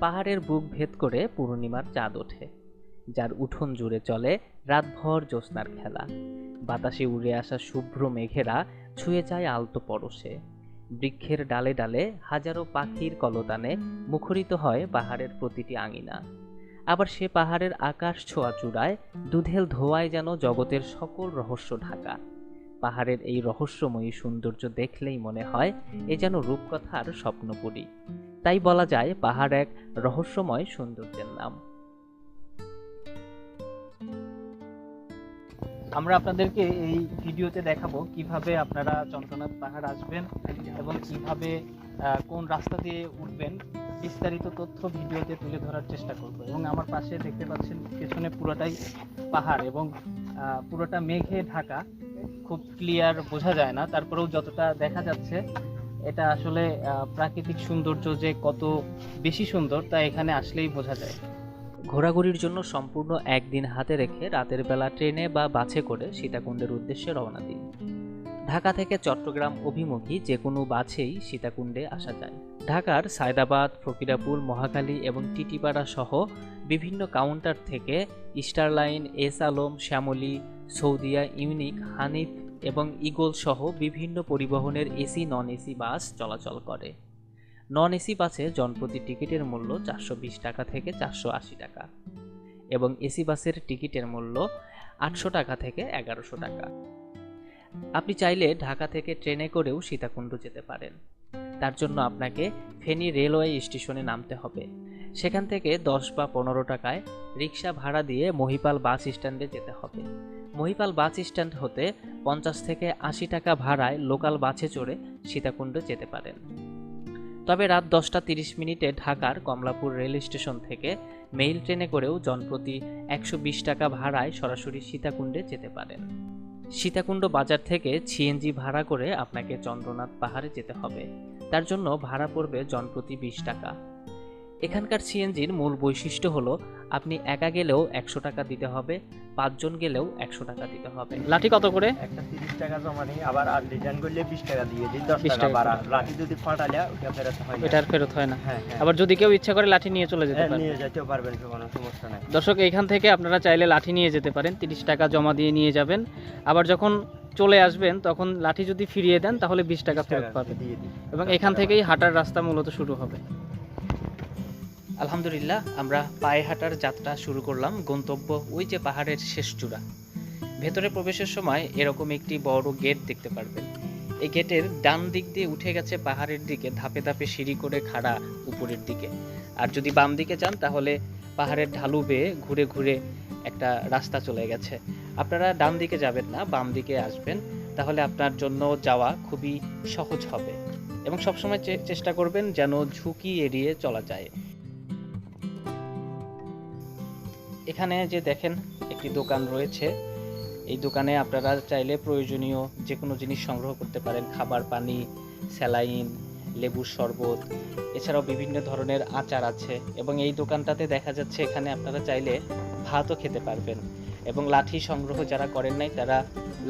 পাহাড়ের বুক ভেদ করে পূর্ণিমার চাঁদ ওঠে, যার উঠোন জুড়ে চলে রাতভর জ্যোৎস্নার খেলা। বাতাসে উড়ে আসা শুভ্র মেঘেরা ছুঁয়ে যায় আলতো পরশে। বৃক্ষের ডালে ডালে হাজারো পাখির কলতানে মুখরিত হয় পাহাড়ের প্রতিটি আঙিনা। আবার সে পাহাড়ের আকাশ ছোঁয়া চূড়ায় দুধেল ধোয়ায় যেন জগতের সকল রহস্য ঢাকা। পাহাড়ের এই রহস্যময়ী সৌন্দর্য দেখলেই মনে হয় এ যেন রূপকথার স্বপ্নপুরী। তাই বলা যায় পাহাড় এক রহস্যময় সৌন্দর্যের নাম। আমরা আপনাদেরকে এই ভিডিওতে দেখাবো কীভাবে আপনারা চন্দ্রনাথ পাহাড় আসবেন এবং কীভাবে কোন রাস্তা দিয়ে উঠবেন। বিস্তারিত তথ্য ভিডিওতে তুলে ধরার চেষ্টা করব। এবং আমার পাশে দেখতে পাচ্ছেন পেছনে পুরোটাই পাহাড় এবং পুরোটা মেঘে ঢাকা। খুব ক্লিয়ার বোঝা যায় না। তারপরেও যতটা দেখা যাচ্ছে, এটা আসলে প্রাকৃতিক সৌন্দর্য যে কত বেশি সুন্দর, তা এখানে আসলেই বোঝা যায়। ঘোরাঘুরির জন্য সম্পূর্ণ একদিন হাতে রেখে রাতের বেলা ট্রেনে বা বাসে করে সীতাকুণ্ডের উদ্দেশ্যে রওনা দিন। ঢাকা থেকে চট্টগ্রাম অভিমুখী যে কোনো বাসেই সীতাকুণ্ডে আসা যায়। ঢাকার সায়দাবাদ ফকিরাপুল মহাকালী এবং টিটিপাড়া সহ বিভিন্ন কাউন্টার থেকে Starline S Alam, Shyamoli Saudia, unique, Hanif এবং ইগল সহ বিভিন্ন পরিবহনের এসি নন এসি বাস চলাচল করে। নন এসি বাসে জনপ্রতি টিকিটের মূল্য চারশো বিশ টাকা থেকে চারশো আশি টাকা এবং এসি বাসের টিকিটের মূল্য আটশো টাকা থেকে এগারোশো টাকা। আপনি চাইলে ঢাকা থেকে ট্রেনে করেও সীতাকুণ্ড যেতে পারেন। তার জন্য আপনাকে ফেনী রেলওয়ে স্টেশনে নামতে হবে। সেখান থেকে দশ বা পনেরো টাকায় রিক্সা ভাড়া দিয়ে মহিপাল বাস স্ট্যান্ডে যেতে হবে। মহিপাল বাস স্ট্যান্ড হতে পঞ্চাশ থেকে আশি টাকা ভাড়ায় লোকাল বাসে চড়ে সীতাকুণ্ড যেতে পারেন। তবে রাত দশটা তিরিশ মিনিটে ঢাকার কমলাপুর রেল স্টেশন থেকে মেইল ট্রেনে করেও জনপ্রতি একশো বিশ টাকা ভাড়ায় সরাসরি সীতাকুণ্ডে যেতে পারেন। সীতাকুণ্ড বাজার থেকে সিএনজি ভাড়া করে আপনাকে চন্দ্রনাথ পাহাড়ে যেতে হবে। তার জন্য ভাড়া পড়বে জনপ্রতি বিশ টাকা। এখানকার সিএনজির মূল বৈশিষ্ট্য হলো আপনি একা গেলেও একশো টাকা দিতে হবে পাঁচজন গেলেও একশো টাকা দিতে হবে। লাঠি কত করে? একটা তিরিশ টাকা জমা নেই আবার আর রিটার্ন করলে বিশ টাকা দিয়ে দিই দশ টাকা বাড়া। লাঠি যদি ফাটালে ওটা ফেরত হয় না। এটার ফেরত হয় না। হ্যাঁ হ্যাঁ। আবার যদি কেউ ইচ্ছা করে লাঠি নিয়ে চলে যেতে হ্যাঁ, পারে। নিয়ে যেতেও পারবেন কোনো সমস্যা নাই। দর্শক এখান থেকে আপনারা চাইলে লাঠি নিয়ে যেতে পারেন তিরিশ টাকা জমা দিয়ে নিয়ে যাবেন। আবার যখন চলে আসবেন তখন লাঠি যদি ফিরিয়ে দেন তাহলে বিশ টাকা ফেরত পাবেন। দিয়ে এবং এখান থেকেই হাঁটার রাস্তা মূলত শুরু হবে। আলহামদুলিল্লাহ, আমরা পায়ে হাঁটার যাত্রা শুরু করলাম, গন্তব্য ওই যে পাহাড়ের শেষ চূড়া। ভেতরে প্রবেশের সময় এরকম একটি বড় গেট দেখতে পারবেন। এই গেটের ডান দিক দিয়ে উঠে গেছে পাহাড়ের দিকে, ধাপে ধাপে সিঁড়ি করে খাড়া উপরের দিকে। আর যদি বাম দিকে যান, তাহলে পাহাড়ের ঢালু বেয়ে ঘুরে ঘুরে একটা রাস্তা চলে গেছে। আপনারা ডান দিকে যাবেন না, বাম দিকে আসবেন। তাহলে আপনার জন্য যাওয়া খুবই সহজ হবে। এবং সবসময় চেষ্টা করবেন যেন ঝুঁকি এড়িয়ে চলা যায়। এখানে যে দেখেন একটি দোকান রয়েছে এই দোকানে আপনারা চাইলে প্রয়োজনীয় যে কোনো জিনিস সংগ্রহ করতে পারেন খাবার পানি স্যালাইন লেবুর শরবত এছাড়াও বিভিন্ন ধরনের আচার আছে এবং এই দোকানটাতে দেখা যাচ্ছে এখানে আপনারা চাইলে ভাতও খেতে পারবেন এবং লাঠি সংগ্রহ যারা করেন নাই তারা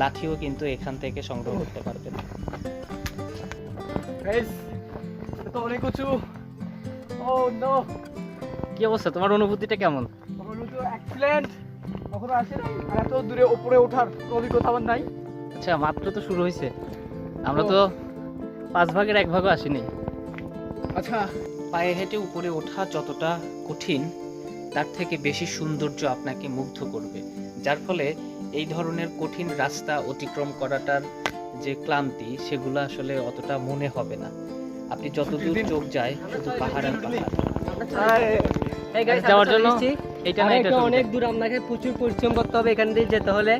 লাঠিও কিন্তু এখান থেকে সংগ্রহ করতে পারবেন। অনেক উঁচু ও নো কি অবস্থা? তোমার অনুভূতিটা কেমন? আমার তো কখনো আসে আর এত দূরে উপরে ওঠার অভিজ্ঞতা আমার নাই। আচ্ছা মাত্র তো শুরু হয়েছে আমরা তো পাঁচ ভাগের এক ভাগও আসিনি। আচ্ছা। পায়ে হেঁটে উপরে ওঠা যতটা কঠিন তার থেকে বেশি সৌন্দর্য আপনাকে মুগ্ধ করবে। যার ফলে এই ধরনের কঠিন রাস্তা অতিক্রম করাটার যে ক্লান্তি সেগুলো আসলে অতটা মনে হবে না। আপনি যতদূর চোখ যায় শুধু পাহাড় আর পাহাড় যাওয়ার জন্য? না এটা এটা অনেক দূর আপনাকে প্রচুর পরিশ্রম করতে হবে এখান দিয়ে যেতে হলে।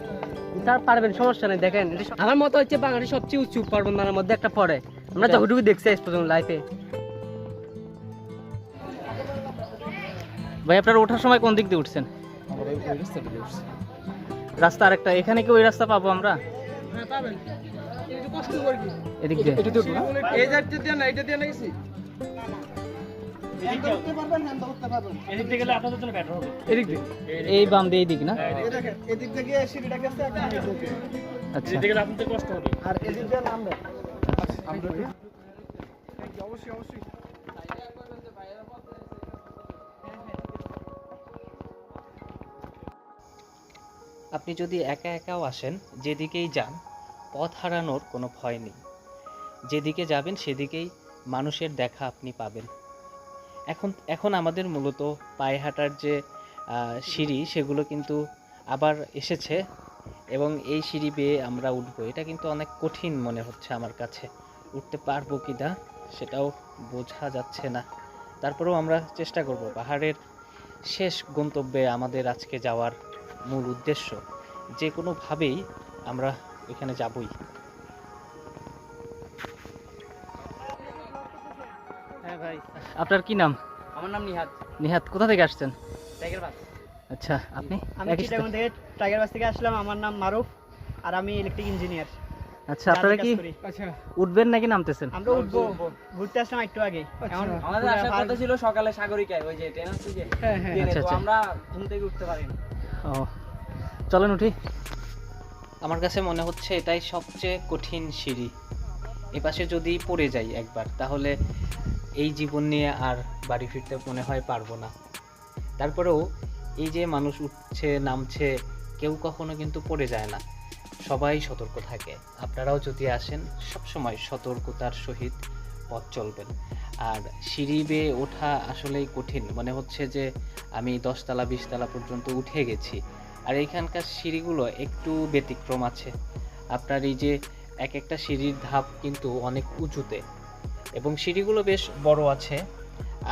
তার পারবেন সমস্যা নেই দেখেন। আমার মতো হচ্ছে বাঙালির সবচেয়ে উঁচু পর্বতমালার মধ্যে একটা পড়ে আমরা এটা- যতটুকু দেখছি পর্যন্ত লাইফে ভাই আপনারা ওঠার সময় কোন দিক দিয়ে উঠছেন? রাস্তা আরেকটা এখানে কি ওই রাস্তা পাবো আমরা? এদিক দিয়ে। এটা তো এই দিয়ে না এটা দিয়ে না গেছি? এদিক দিয়ে এই বাম দিয়ে এই দিক না এদিক থেকে সিঁড়িটা গেছে এখন এই দিকে। আচ্ছা। আর এদিক দিয়ে নামবে অবশ্যই অবশ্যই আপনি যদি একা একাও আসেন যেদিকেই যান পথ হারানোর কোনো ভয় নেই। যেদিকে যাবেন সেদিকেই মানুষের দেখা আপনি পাবেন। এখন এখন আমাদের মূলত পায়ে হাঁটার যে সিঁড়ি, সেগুলো কিন্তু আবার এসেছে এবং এই সিঁড়ি বেয়ে আমরা উঠবো। এটা কিন্তু অনেক কঠিন মনে হচ্ছে আমার কাছে। উঠতে পারব কি না সেটাও বোঝা যাচ্ছে না। তারপরেও আমরা চেষ্টা করব। পাহাড়ের শেষ গন্তব্যে আমাদের আজকে যাওয়ার মূল উদ্দেশ্য। যে কোনোভাবেই আমরা এখানে যাবই। আপনার কি নাম? আমার নাম নিহাত। নিহাত কোথা থেকে আসছেন? টাইগার বাস। আচ্ছা আপনি? আমি চিটাগং থেকে টাইগার বাস থেকে আসলাম। আমার নাম মারুফ আর আমি ইলেকট্রিক ইঞ্জিনিয়ার আচ্ছা আপনারা কি আচ্ছা। উঠবেন নাকি নামতেছেন? আমরা উঠবো ঘুরতে আসলাম একটু আগে। এখন আমাদের আসার কথা ছিল সকালে সাগরিকায় ওই যে ট্রেন আছে যে হ্যাঁ হ্যাঁ। আচ্ছা, তো আচ্ছা। আমরা ঘুম থেকে উঠতে পারিনি ও চলেন উঠি। আমার কাছে মনে হচ্ছে এটাই সবচেয়ে কঠিন সিঁড়ি। এপাশে যদি পড়ে যাই একবার তাহলে এই জীবন নিয়ে আর বাড়ি ফিরতে মনে হয় পারব না। তারপরেও এই যে মানুষ উঠছে, নামছে, কেউ কখনো কিন্তু পড়ে যায় না। সবাই সতর্ক থাকে। আপনারাও যদি আসেন, সবসময় সতর্কতার সহিত পথ চলবেন। আর সিঁড়ি বেয়ে ওঠা আসলেই কঠিন। মনে হচ্ছে যে আমি দশতলা, বিশতলা পর্যন্ত উঠে গেছি। আর এখানকার সিঁড়িগুলো একটু ব্যতিক্রম আছে। আপনার এই যে এক একটা সিঁড়ির ধাপ কিন্তু অনেক উঁচুতে। এবং সিঁড়িগুলো বেশ বড় আছে।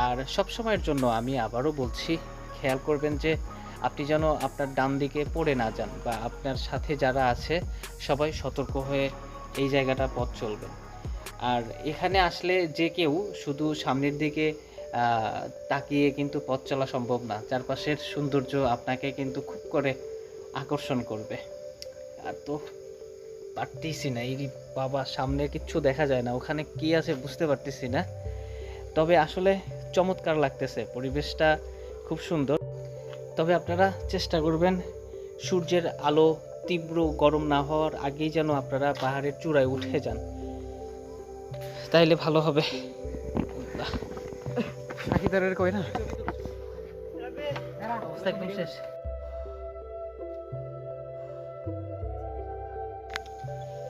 আর সব সময়ের জন্য আমি আবারও বলছি, খেয়াল করবেন যে আপনি যেন আপনার ডান দিকে পড়ে না যান বা আপনার সাথে যারা আছে, সবাই সতর্ক হয়ে এই জায়গাটা পথ চলবেন। আর এখানে আসলে যে কেউ শুধু সামনের দিকে তাকিয়ে কিন্তু পথ চলা সম্ভব না। চারপাশের সৌন্দর্য আপনাকে কিন্তু খুব করে আকর্ষণ করবে। আর তো পারতেছি না এই বাবা সামনে কিচ্ছু দেখা যায় না ওখানে কি আছে বুঝতে পারতেছি না। তবে আসলে চমৎকার লাগতেছে পরিবেশটা খুব সুন্দর। তবে আপনারা চেষ্টা করবেন সূর্যের আলো তীব্র গরম না হওয়ার আগেই যেন আপনারা পাহাড়ের চূড়ায় উঠে যান। তাইলে ভালো হবে। কই না? শেষ।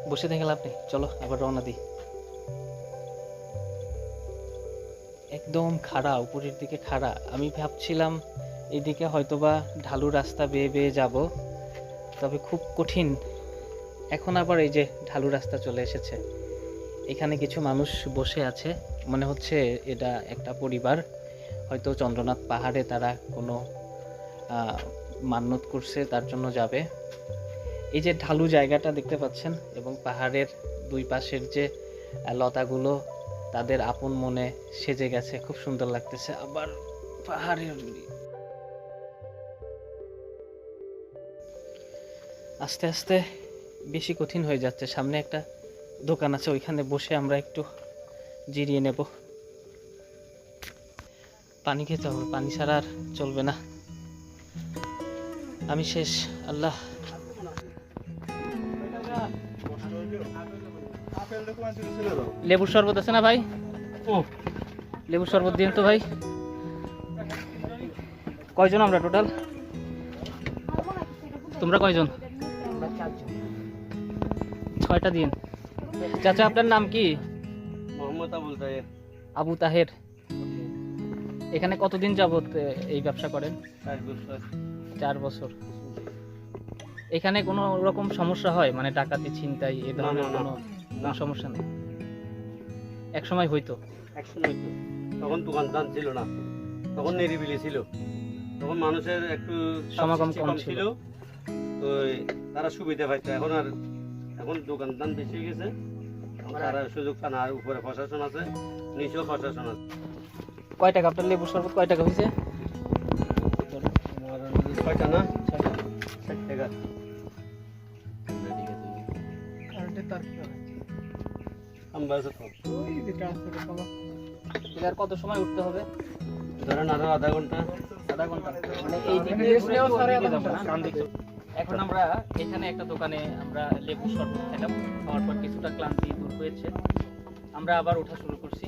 বসে থেকে লাভ নেই চলো, আবার রওনা দিই। একদম খাড়া, উপরের দিকে খাড়া। আমি ভাবছিলাম এদিকে হয়তোবা ঢালু রাস্তা বেয়ে বেয়ে যাব, তবে খুব কঠিন। এখন আবার এই যে ঢালু রাস্তা চলে এসেছে। এখানে কিছু মানুষ বসে আছে। মনে হচ্ছে এটা একটা পরিবার। হয়তো চন্দ্রনাথ পাহাড়ে তারা কোনো মান্যত করছে, তার জন্য যাবে। এই যে ঢালু জায়গাটা দেখতে পাচ্ছেন এবং পাহাড়ের দুই পাশের যে লতাগুলো, তাদের আপন মনে সেজে গেছে। খুব সুন্দর লাগতেছে। আবার পাহাড়ের আস্তে আস্তে বেশি কঠিন হয়ে যাচ্ছে। সামনে একটা দোকান আছে, ওইখানে বসে আমরা একটু জিরিয়ে নেব। পানি খেতে হবে। পানি ছাড়া আর চলবে না। আমি শেষ। আল্লাহ লেবুর শরবত আছে না ভাই? ও। লেবুর শরবত দিন তো ভাই। কয়জন আমরা টোটাল? তোমরা কয়জন? ছয়টা দিন। চাচা আপনার নাম কি? মোহাম্মদ আবুল তাহের। আবু তাহের। এখানে কতদিন যাবত এই ব্যবসা করেন? চার বছর। এখানে কোনো রকম সমস্যা হয়? মানে ডাকাতি ছিনতাই এ ধরনের না, না। সমস্যা নেই। এক সময় হইতো। একসময় তো তখন দোকানদান ছিল না। তখন নিরিবিলি ছিল। তখন মানুষের একটু সমাগম কম ছিল। তো তারা সুবিধা পাইতো। এখন আর এখন দোকানদান বেশি হয়ে গেছে। এখন তারা সুযোগ পায় না আর উপরে প্রশাসন আছে নিচেও প্রশাসন আছে। কয় টাকা আপনার লেবুর শরবত? কয় টাকা হয়েছে ছয়টা না? ষাট টাকা। এবার কত সময় উঠতে হবে? ধরেন আরও আধা ঘণ্টা। আধা ঘণ্টা। মানে এই দিক মানে দিয়ে ঘুরে দিকে। এখন আমরা এখানে একটা দোকানে আমরা লেবু শরবত খেলাম। খাওয়ার পর কিছুটা ক্লান্তি দূর হয়েছে। আমরা আবার ওঠা শুরু করছি।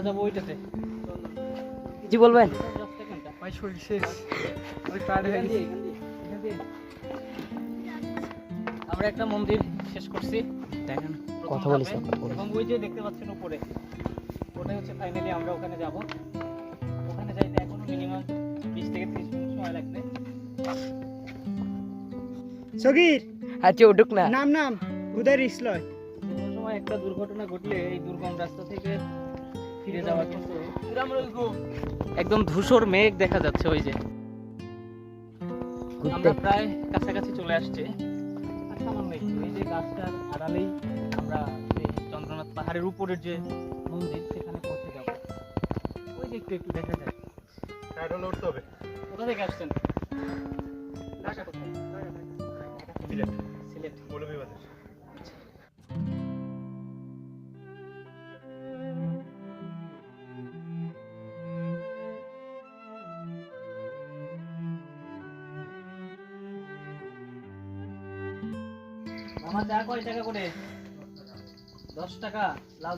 আমরা যাব ওইটাতে। জি বলবেন। ভাই শরীর শেষ। ওই টায়ার্ড হয়ে গেছি। আমরা একটা মন্দির শেষ করছি। দেখেন কথা বলিস। এবং ওই যে দেখতে পাচ্ছেন উপরে। ওটাই হচ্ছে ফাইনালি আমরা ওখানে যাব। ওখানে যাইতে এখনও মিনিমাম বিশ থেকে ত্রিশ মিনিট সময় লাগবে। সগির! আচ্ছা উঠুক না। নাম নাম। উদয় রিক্স লয় কোনো সময় একটা দুর্ঘটনা ঘটলে এই দুর্গম রাস্তা থেকে ফিরে যাওয়া কিন্তু একদম ধূসর মেঘ দেখা যাচ্ছে ওই যে। আমরা প্রায় কাছাকাছি চলে আসছে। সামান্য একটু এই যে গাছটার আড়ালেই আমরা চন্দ্রনাথ পাহাড়ের উপরের যে মন্দির সেখানে পৌঁছে যাব। ওই যে একটু একটু দেখা যায় উঠতে হবে। কোথা থেকে আসছেন? বাসা কোথায়? সিলেট। মামা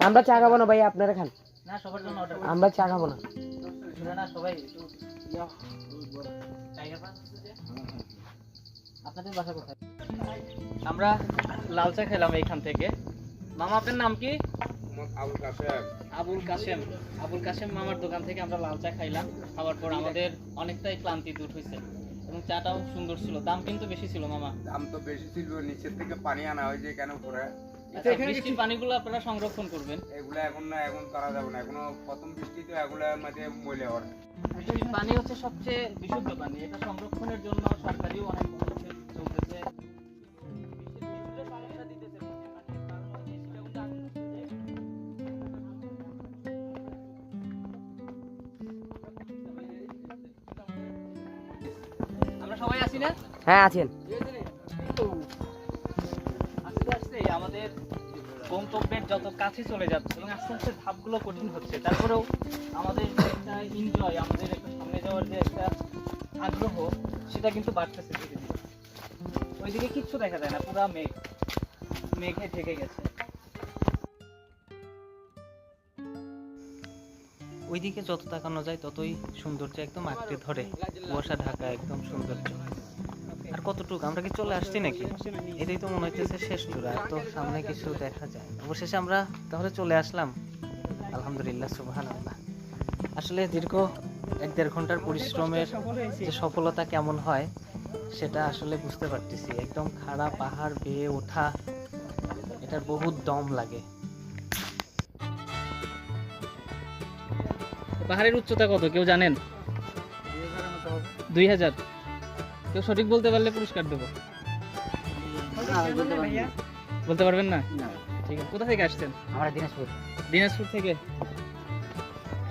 আমরা চা খাব না ভাই আপনারা খান। না সবার জন্য অর্ডার আমরা চা খাব না। আমরা লাল চা খেলাম এইখান থেকে। মামা আপনার নাম কি? আবুল কাশেম। আবুল কাশেম। মামার দোকান থেকে আমরা লাল চা খাইলাম। খাওয়ার পর আমাদের অনেকটাই ক্লান্তি দূর হয়েছে। এবং চাটাও সুন্দর ছিল দাম কিন্তু বেশি ছিল মামা। দাম তো বেশি ছিল নিচের থেকে পানি আনা হয়েছে কেন করে আচ্ছা, বৃষ্টির পানিগুলো আপনারা সংরক্ষণ করবেন। এগুলা এখন না এখন করা যাবে না। এখনও প্রথম বৃষ্টি তো এগুলার মাঝে মলে হওয়ার পানি হচ্ছে সবচেয়ে বিশুদ্ধ পানি। এটা সংরক্ষণের জন্য সরকারিও অনেক হ্যাঁ আছেন। আস্তে আস্তে আমাদের গন্তব্যের যত কাছে চলে যাচ্ছে এবং আস্তে আস্তে ধাপগুলো কঠিন হচ্ছে তারপরেও আমাদের যে একটা এনজয় আমাদের একটা সামনে যাওয়ার যে একটা আগ্রহ সেটা কিন্তু বাড়তেছে ধীরে ধীরে। ওইদিকে কিচ্ছু দেখা যায় না পুরা মেঘ মেঘে ঢেকে গেছে। ওইদিকে যত তাকানো যায় ততই সৌন্দর্য একদম আঁকড়ে ধরে। কুয়াশা ঢাকা একদম সৌন্দর্য। কতটুকু? আমরা কি চলে আসছি নাকি? এটাই তো মনে হচ্ছে শেষ চূড়া আর তো সামনে কিছু দেখা যায়। অবশেষে আমরা তাহলে চলে আসলাম। আলহামদুলিল্লাহ সুবহান আসলে দীর্ঘ এক দেড় ঘণ্টার পরিশ্রমের যে সফলতা কেমন হয়, সেটা আসলে বুঝতে পারতেছি। একদম খাড়া পাহাড় বেয়ে ওঠা এটার বহুত দম লাগে। পাহাড়ের উচ্চতা কত? কেউ জানেন? দুই হাজার। কেউ সঠিক বলতে পারলে পুরস্কার দেবো। বলতে পারবেন না? ঠিক আছে। কোথা থেকে আসছেন? আমরা দিনাজপুর। দিনাজপুর থেকে?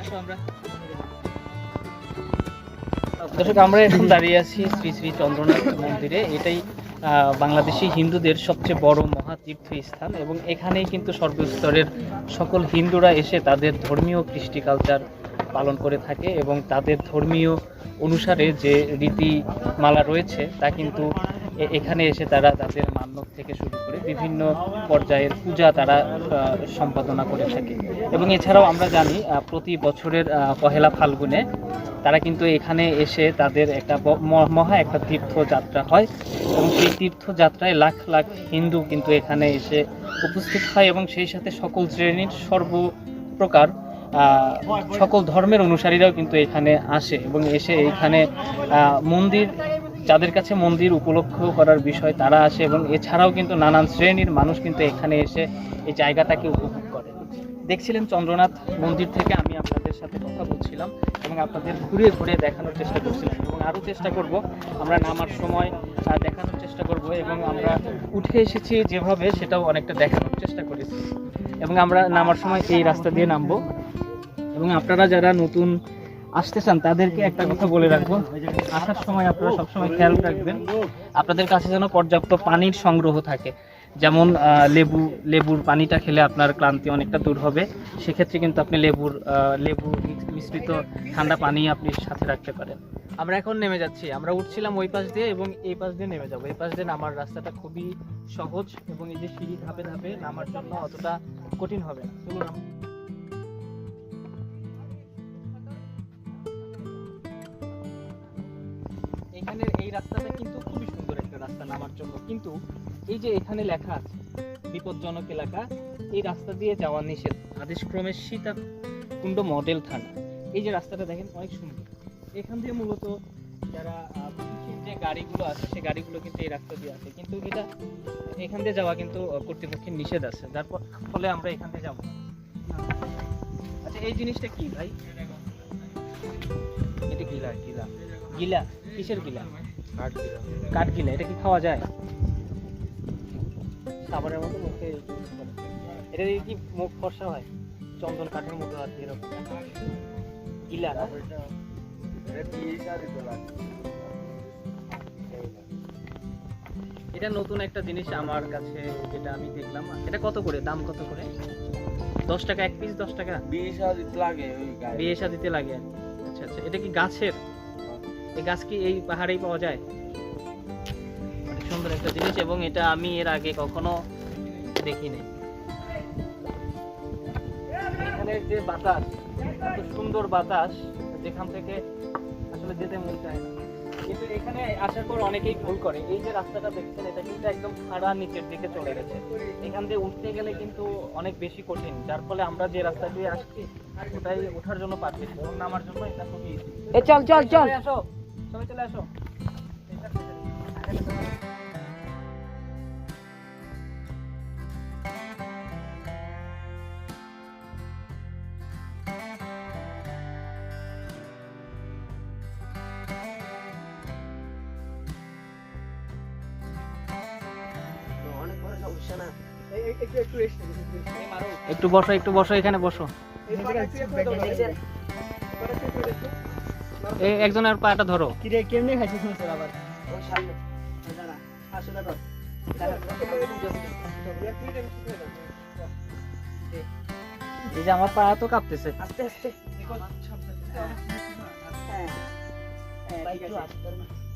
আসো আমরা। দর্শক আমরা এখন দাঁড়িয়ে আছি শ্রী শ্রী চন্দ্রনাথ মন্দিরে। এটাই আহ, বাংলাদেশি হিন্দুদের সবচেয়ে বড় মহাতীর্থ স্থান এবং এখানেই কিন্তু সর্বস্তরের সকল হিন্দুরা এসে তাদের ধর্মীয় কৃষ্টি কালচার পালন করে থাকে এবং তাদের ধর্মীয় অনুসারে যে রীতিমালা রয়েছে তা কিন্তু এখানে এসে তারা তাদের মান্যত থেকে শুরু করে বিভিন্ন পর্যায়ের পূজা তারা সম্পাদনা করে থাকে। এবং এছাড়াও আমরা জানি প্রতি বছরের পহেলা ফাল্গুনে তারা কিন্তু এখানে এসে তাদের একটা মহা একটা তীর্থযাত্রা হয় এবং সেই তীর্থযাত্রায় লাখ লাখ হিন্দু কিন্তু এখানে এসে উপস্থিত হয় এবং সেই সাথে সকল শ্রেণির সর্বপ্রকার আহ, সকল ধর্মের অনুসারীরাও কিন্তু এখানে আসে এবং এসে এখানে মন্দির, যাদের কাছে মন্দির উপলক্ষ করার বিষয় তারা আসে এবং এছাড়াও কিন্তু নানান শ্রেণির মানুষ কিন্তু এখানে এসে এই জায়গাটাকে উপভোগ করে দেখছিলেন চন্দ্রনাথ মন্দির থেকে আমি আপনাদের সাথে কথা বলছিলাম এবং আপনাদের ঘুরে ঘুরে দেখানোর চেষ্টা করছিলাম। আরও চেষ্টা করব। আমরা নামার সময় দেখানোর চেষ্টা করব এবং আমরা উঠে এসেছি যেভাবে, সেটাও অনেকটা দেখানোর চেষ্টা করেছি। এবং আমরা নামার সময় এই রাস্তা দিয়ে নামবো। এবং আপনারা যারা নতুন আসতে চান, তাদেরকে একটা কথা বলে রাখব। আসার সময় আপনারা সবসময় খেয়াল রাখবেন, আপনাদের কাছে যেন পর্যাপ্ত পানির সংগ্রহ থাকে। যেমন লেবু, লেবুর পানিটা খেলে আপনার ক্লান্তি অনেকটা দূর হবে। সেক্ষেত্রে কিন্তু আপনি লেবুর লেবু মিশ্রিত ঠান্ডা পানি আপনি সাথে রাখতে পারেন। আমরা এখন নেমে যাচ্ছি। আমরা উঠছিলাম ওই পাশ দিয়ে এবং এই পাশ দিয়ে নেমে যাব। এই পাশ দিয়ে নামার রাস্তাটা খুবই সহজ এবং এই যে সিঁড়ি ধাপে ধাপে নামার জন্য অতটা কঠিন হবে না। এখানের এই রাস্তাটা কিন্তু খুবই সুন্দর একটা রাস্তা নামার জন্য। কিন্তু এই যে এখানে লেখা আছে বিপজ্জনক এলাকা এই রাস্তা দিয়ে যাওয়া নিষেধ। আদেশক্রমে সীতা কুণ্ড মডেল থানা। এই যে রাস্তাটা দেখেন অনেক সুন্দর। এখান দিয়ে মূলত যারা যে গাড়িগুলো আছে সেই গাড়িগুলো কিন্তু এই রাস্তা দিয়ে আছে কিন্তু এটা এখান দিয়ে যাওয়া কিন্তু কর্তৃপক্ষের নিষেধ আছে। যার ফলে আমরা এখান দিয়ে যাব আচ্ছা এই জিনিসটা কি ভাই? এটা গিলা গিলা। গিলা? কিসের গিলা? কাঠ গিলা এটা কি খাওয়া যায়? সাবানের মতো মুখে এটা দিয়ে কি মুখ ফর্সা হয়? চন্দন কাঠের মতো কি এরকম? গিলা এটা নতুন একটা জিনিস আমার কাছে যেটা আমি দেখলাম। এটা কত করে? দাম কত করে? দশ টাকা এক পিস দশ টাকা? বিশ হাজার লাগে বিয়ে শাদিতে লাগে। আচ্ছা আচ্ছা। এটা কি গাছের? এই গাছ কি এই পাহাড়েই পাওয়া যায়? সুন্দর একটা জিনিস এবং এটা আমি এর আগে কখনো দেখিনি। এখানের যে বাতাস এত সুন্দর বাতাস যেখান থেকে আসলে যেতে মন চায় না। কিন্তু এখানে আসার পর অনেকেই ভুল করে। এই যে রাস্তাটা দেখছেন এটা কিন্তু একদম খাড়া নিচের দিকে চলে গেছে। এখান দিয়ে উঠতে গেলে কিন্তু অনেক বেশি কঠিন। যার ফলে আমরা যে রাস্তা দিয়ে আসছি ওটাই ওঠার জন্য পারছি এবং নামার জন্য এটা খুবই চল চল চল। আসো সবাই চলে আসো। একটু বসো একটু বসো এখানে বসো। এই একজনের পাটা ধরো। কেমনে খাইছিস আবার? এই যে আমার পা তো কাঁপতেছে। আস্তে আস্তে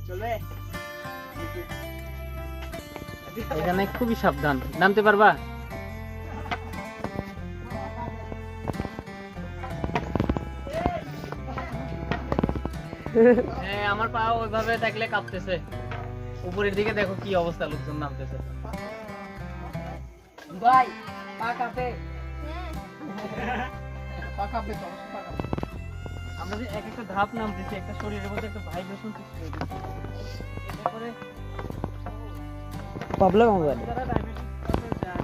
চলে এখানে খুবই সাবধান। নামতে পারবা? হ্যাঁ আমার পা ওইভাবে থাকলে কাঁপতেছে। উপরের দিকে দেখো কি অবস্থা লোকজন নামতেছে। ভাই পা কাঁপে। পাকাবে তো পাকাবে আমরা যে এক একটা ধাপ নামতেছি একটা শরীরের মধ্যে একটা ভাইব্রেশন সৃষ্টি হয়ে যাচ্ছে এতে প্রবলেম হবে।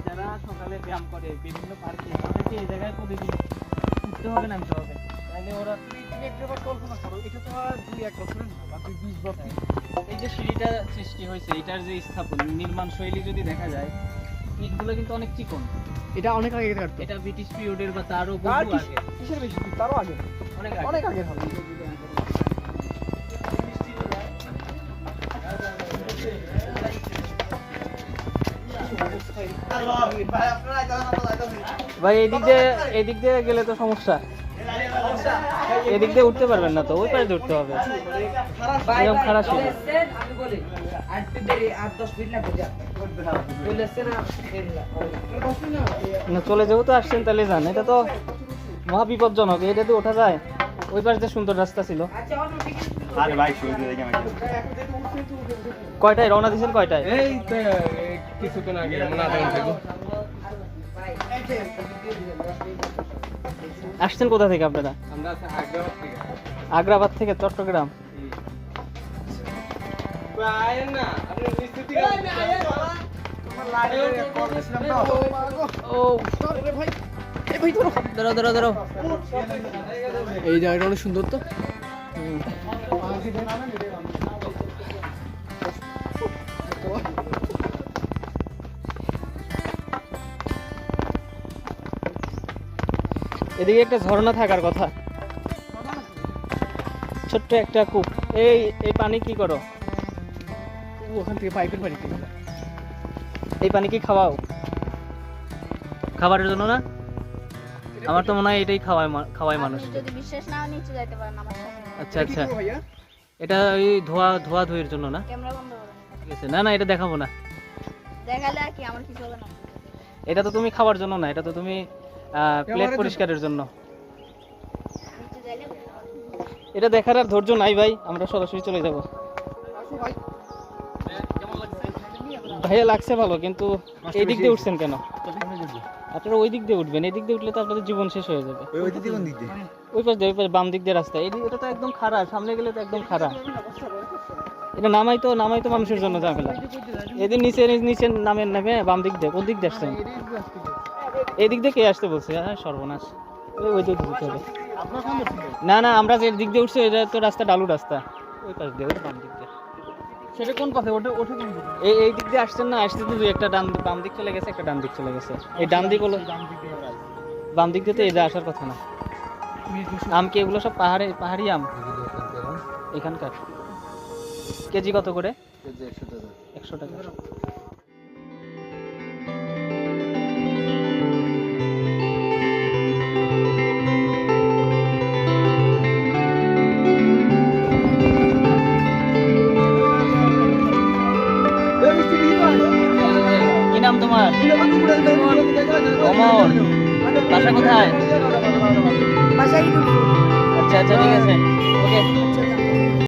যারা সকালে ব্যায়াম করে বিভিন্ন পার্কে তাদেরকে এই জায়গায় প্রতিদিন উঠতে হবে নামতে হবে। তাহলে ওরা তুমি একবার কল্পনা করো এটা তো আর দুই এক বছরের না বা দুই বিশ বছর। এই যে সিঁড়িটা সৃষ্টি হয়েছে এটার যে স্থাপন নির্মাণ শৈলী যদি দেখা যায় ইটগুলো কিন্তু অনেক চিকন। এটা অনেক আগে এটা ব্রিটিশ পিরিয়ডের বা তারও বহু আগে। কিসের বেশি? তারও আগে। অনেক আগে। অনেক আগে হবে। ভাই এদিক দিয়ে এদিক দিয়ে গেলে তো সমস্যা। এদিক দিয়ে উঠতে পারবেন না তো ওই পাশে উঠতে হবে। এরকম খারাপ ছিল। না না চলে যাব তো আসছেন তাহলে যান। এটা তো মহা বিপজ্জনক এটা তো ওঠা যায়। ওই পাশে সুন্দর রাস্তা ছিল। আচ্ছা অন্য ঠিক আছে আরে ভাই শুরু দিয়ে দেখে আমাকে কয়টায়? রওনা দিয়েছেন কয়টায়? এই কিছুক্ষণ আগে আসছেন কোথা থেকে আপনারা আমরা আছি হায়দ্রাবাদ থেকে আগ্রাবাদ থেকে চট্টগ্রাম আয়েন না আপনি নিশ্চিত ও ধরো ধরো ধরো এই জায়গাটা অনেক সুন্দর তো এদিকে একটা ঝর্ণা থাকার কথা। ছোট্ট একটা কূপ। এই এই পানি কি করো? ওখান থেকে পাইপের থেকে এই পানি কি খাওয়াও? খাবারের জন্য না? আমার তো মনে হয় এটাই খাওয়ায় মা- খাওয়ায় মানুষ। যদি বিশ্বাস না হয় নিচে যাইতে পারেন আমার সাথে। আচ্ছা আচ্ছা। এটা ওই ধোয়া ধোয়া ধুয়ের জন্য না? ক্যামেরা বন্ধ ঠিক আছে। না না এটা দেখাবো না। দেখালে আর কি আমার কিছু হবে না। এটা তো তুমি খাওয়ার জন্য না এটা তো তুমি প্লেট পরিষ্কারের জন্য। এটা দেখার আর ধৈর্য নাই ভাই আমরা সরাসরি চলে যাব। ভাইয়া লাগছে ভালো কিন্তু এই দিক দিয়ে উঠছেন কেন? আপনারা ওই দিক দিয়ে উঠবেন এই দিক দিয়ে উঠলে তো আপনাদের জীবন শেষ হয়ে যাবে। ওই পাশ দিয়ে ওই পাশ বাম দিক দিয়ে রাস্তা। এই এটা তো একদম খারাপ সামনে গেলে তো একদম খারাপ এটা নামাই তো নামাই তো মানুষের জন্য ঝামেলা। এদিন নিচে নিচে নামেন নামে বাম দিক দিয়ে কোন দিক দিয়ে আসছেন? এই দিক দিয়ে কে আসতে বলছে? হ্যাঁ সর্বনাশ। ওই দিক দিতে হবে। না না আমরা যে দিক দিয়ে উঠছি এটা তো রাস্তা ডালু রাস্তা। ওই পাশ দিয়ে ওই বাম দিক দিয়ে। সেটা কোন পথে ওটা ওঠে কোন দিকে এই এই দিক দিয়ে আসছেন না আসতে তো দুই একটা ডান বাম দিক চলে গেছে একটা ডান দিক চলে গেছে। এই ডান দিক হলো বাম দিক দিয়ে তো এই যে আসার কথা না। আম কি এগুলো সব পাহাড়ে পাহাড়ি আম? এখানকার। কেজি কত করে? কেজি একশো টাকা। কি কোথায় বাসায় আচ্ছা আচ্ছা ঠিক আছে ওকে আচ্ছা